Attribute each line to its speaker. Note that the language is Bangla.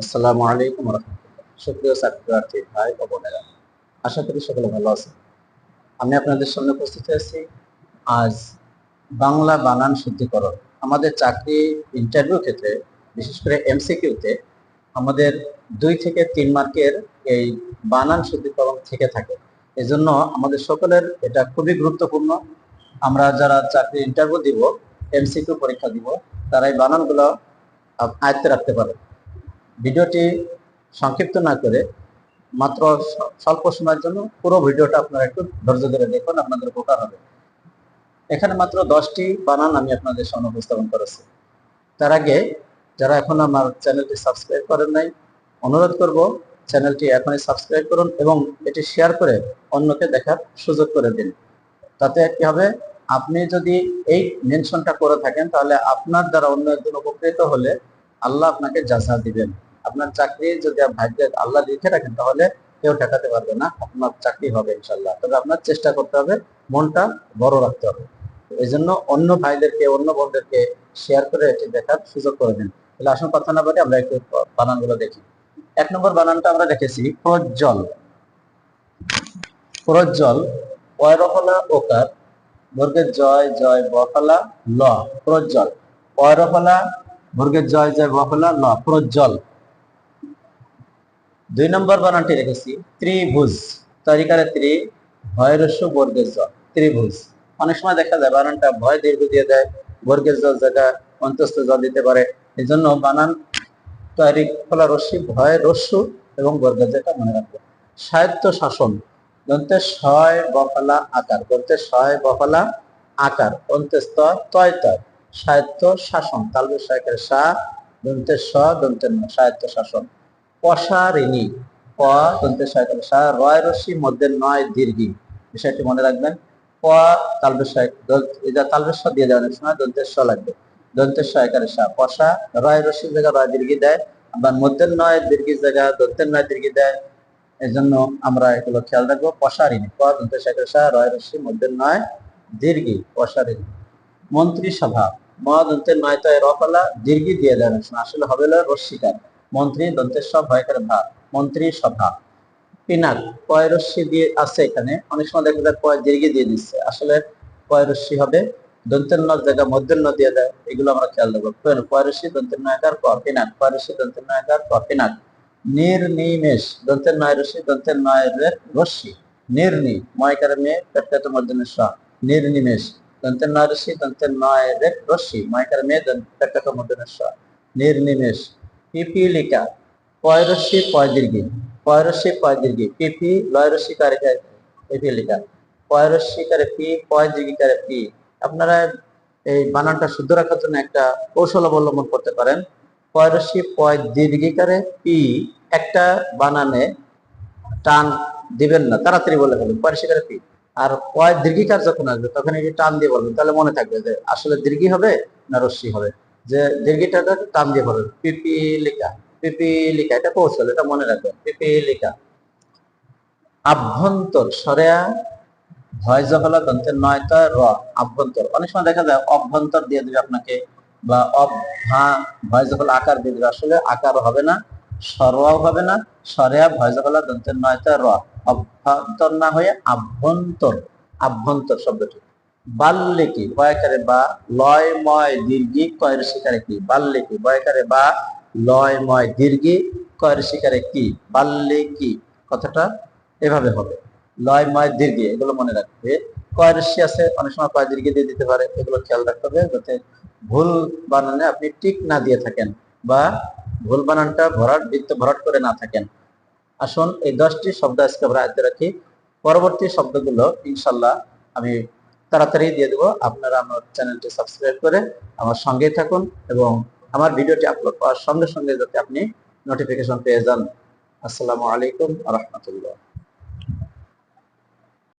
Speaker 1: আসসালামু আলাইকুম রহমতুল্লাহ সুপ্রিয় ছাত্রার্থী ভাই ও বোনেরা, আশা করি সকলে ভালো আছেন। আমি আপনাদের সামনে উপস্থিত হয়েছি। আজ বাংলা বানান শুদ্ধিকরণ, আমাদের চাকরি ইন্টারভিউ ক্ষেত্রে, বিশেষ করে এমসিকিউতে আমাদের দুই থেকে তিন মার্কের এই বানান শুদ্ধিকরণ থেকে থাকে। এজন্য আমাদের সকলের এটা খুবই গুরুত্বপূর্ণ। আমরা যারা চাকরি ইন্টারভিউ দিব এমসিকিউ পরীক্ষা দিব, তারা এই বানানগুলো আয়ত্তে রাখতে পারে ভিডিওটি সংক্ষিপ্ত না করে মাত্র স্বল্প সময়ের জন্য পুরো ভিডিওটা আপনারা একটু ধৈর্য ধরে দেখুন, আপনাদের উপকার হবে। এখানে মাত্র দশটি বানান আমি আপনাদের সামনে উপস্থাপন করেছি। তার আগে যারা এখন আমার চ্যানেলটি সাবস্ক্রাইব করেন নাই, অনুরোধ করব চ্যানেলটি এখনই সাবস্ক্রাইব করুন এবং এটি শেয়ার করে অন্যকে দেখার সুযোগ করে দিন। তাতে কি হবে? আপনি যদি এই মেনশনটা করে থাকেন, তাহলে আপনার দ্বারা অন্য একজন উপকৃত হলে আল্লাহ আপনাকে যাচা দিবেন। আপনার চাকরি যদি ভাগ্যে আল্লাহ লিখে রাখেন, তাহলে কেউ ঠেকাতে পারবে না। আপনার চাকরি হবে ইনশাল্লাহ তবে আপনার চেষ্টা করতে হবে, মনটা বড় রাখতে হবে। এই জন্য অন্য ভাইদেরকে, অন্য বোনদেরকে শেয়ার করে এটি দেখার সুযোগ করে দিন। তাহলে আসুন কথা না বলে আমরা একটু বানানগুলো দেখি। এক নম্বর বানানটা আমরা রেখেছি প্রজ্জ্বল প্রজ্জ্বল ওয়রফলা ওকার, বর্গের জয় জয় বফলা ল। প্রজ্জ্বল ওয়রফলা, বর্গের জয় জয় বফলা ল। প্রজ্জ্বল দুই নম্বর বানানটি রেখেছি, ত্রিভুজ। তরিকারে ত্রি, ভয়রস্য বর্গের জ ত্রিভুজ। অনেক সময় দেখা যায় বানানটা ভয় দীর্ঘ দিয়ে দেয়, বর্গের জ জায়গা অন্তস্থ জ দিতে পারে। এই জন্য বানান তৈরি ফলা রস্যি ভয় রস্যু এবং বর্গের যেটা মনে রাখবে। সাহিত্য শাসন দন্তে ছয় বফলা আকার দন্তে ছয় বফলা আকার অন্ত্যস্ত তয় তয়। সাহিত্য শাসন তালবে সাহেবের সা দন্তে স দন্তে ন, সাহিত্য শাসন। পশারিণী। প দন্তে সাহেবের সা রয় রশ্মি, মধ্যে নয় দীর্ঘি। বিষয়টি মনে রাখবেন। প তালবে সাহেব এটা দিয়ে দেওয়ার সময় দন্তের স লাগবে। দন্তের স একারে সা, পশা, রয় রশ্মি জায়গা রয় দীর্ঘি দেয়, আবার মধ্যের নয় দীর্ঘি জায়গা দন্তের নয় দীর্ঘি দেয় এই জন্য আমরা এগুলো খেয়াল রাখব। পশারিণী, প দন্তে সাহেবের সা, রয় রশ্মি মধ্যের নয় দীর্ঘি, পশারিণী। মন্ত্রিসভা, ম, দন্তের নয় তয় রফলা, দীর্ঘি দিয়ে দেওয়ার সময় আসলে হবে হলো রস্মিকার মন্ত্রী দন্তের সব ভয়কার ভাব মন্ত্রী সভা পিনাক পয়রস্যি দিয়ে আছে এখানে? অনেক সময় দেখা যায় পয় দীর্ঘি দিয়ে দিচ্ছে। আসলে পয়রস্যি হবে? দন্তের ন জায়গা, মধ্যের ন দিয়ে দেয়, এগুলো আমরা খেয়াল রাখব। পয়রস্যি দন্তের নয়কার ক পিনাক। পয়রস্যি দন্তের নয়কার ক পিনাক। নির্নিমেষ, দন্তের নয় রশ্মি, দন্তের নয় রে- রস্যি নির্নি ময়কার মেয়ে পেটকাত মধ্যনের স নির্নিমেষ, দন্তের নয় রস্যি দন্তের নয় রে রস্যি ময়কার মেয়ে পেটকাত মধ্যনের স নির্নিমেষ পিপিলিকা পয়রস্যি পয়দীর্ঘি পয়রস্যি পয়দীর্ঘি পিপি লয়রস্যি কারে পিপিলিকা পয়রস্যি কারে পি পয়দীর্ঘি কারে পি আপনারা এই বানানটা শুদ্ধ রাখার জন্য একটা কৌশল অবলম্বন করতে পারেন। পয়রস্যি পয় দীর্ঘিকারে পি একটা বানানে টান দিবেন না, তাড়াতাড়ি বলে ফেলুন পয়রস্যিকারে পি আর পয় দীর্ঘিকার যখন আসবে, তখন এই টান দিয়ে বলবেন, তাহলে মনে থাকবে যে আসলে দীর্ঘি হবে না রস্যি হবে। যে দীর্ঘিটাকে টান দিয়ে বলবেন পিপিলিকা পিপিলিকা এটা কৌশল, এটা মনে রাখবেন পিপিলিকা আভ্যন্তর, সরেয়া, ভয় দন্তের র, আভ্যন্তর। অনেক সময় দেখা যায় অভ্যন্তর দিয়ে দিবে আপনাকে, বা অভ্যা, ভয় জহলা আকার দিয়ে দিবে। আসলে আকার হবে না, সরোয়াও হবে না, সরেয়া, ভয় জহলা দন্তের নয়টা র। অভ্যন্তর না হয়ে আভ্যন্তর আভ্যন্তর শব্দটি। বাল্যিকি বয়কারে বা লয়ময় দীর্ঘি কয়ের শিকারে কি? বাল্যিকি বয়কারে বা লয়ময় দীর্ঘি কয়ের শিকারে কি? বাল্যিকি কথাটা এভাবে হবে। লয়ময় দীর্ঘি, এগুলো মনে রাখবে। কয়েরসি আছে, অনেক সময় কয় দীর্ঘি দিয়ে দিতে পারে, এগুলো খেয়াল রাখতে হবে যাতে ভুল বানানে আপনি টিক না দিয়ে থাকেন বা ভুল বানানটা ভরাট, বৃত্ত ভরাট করে না থাকেন। আসুন এই দশটি শব্দ আজকে আমরা আয়ত্তে রাখি। পরবর্তী শব্দগুলো ইনশাল্লাহ আমি তাড়াতাড়ি দিয়ে দেবো। আপনারা আমার চ্যানেলটি সাবস্ক্রাইব করে আমার সঙ্গেই থাকুন এবং আমার ভিডিওটি আপলোড করার সঙ্গে সঙ্গে যাতে আপনি নোটিফিকেশন পেয়ে যান। আসসালামু আলাইকুম রহমতুল্লাহ।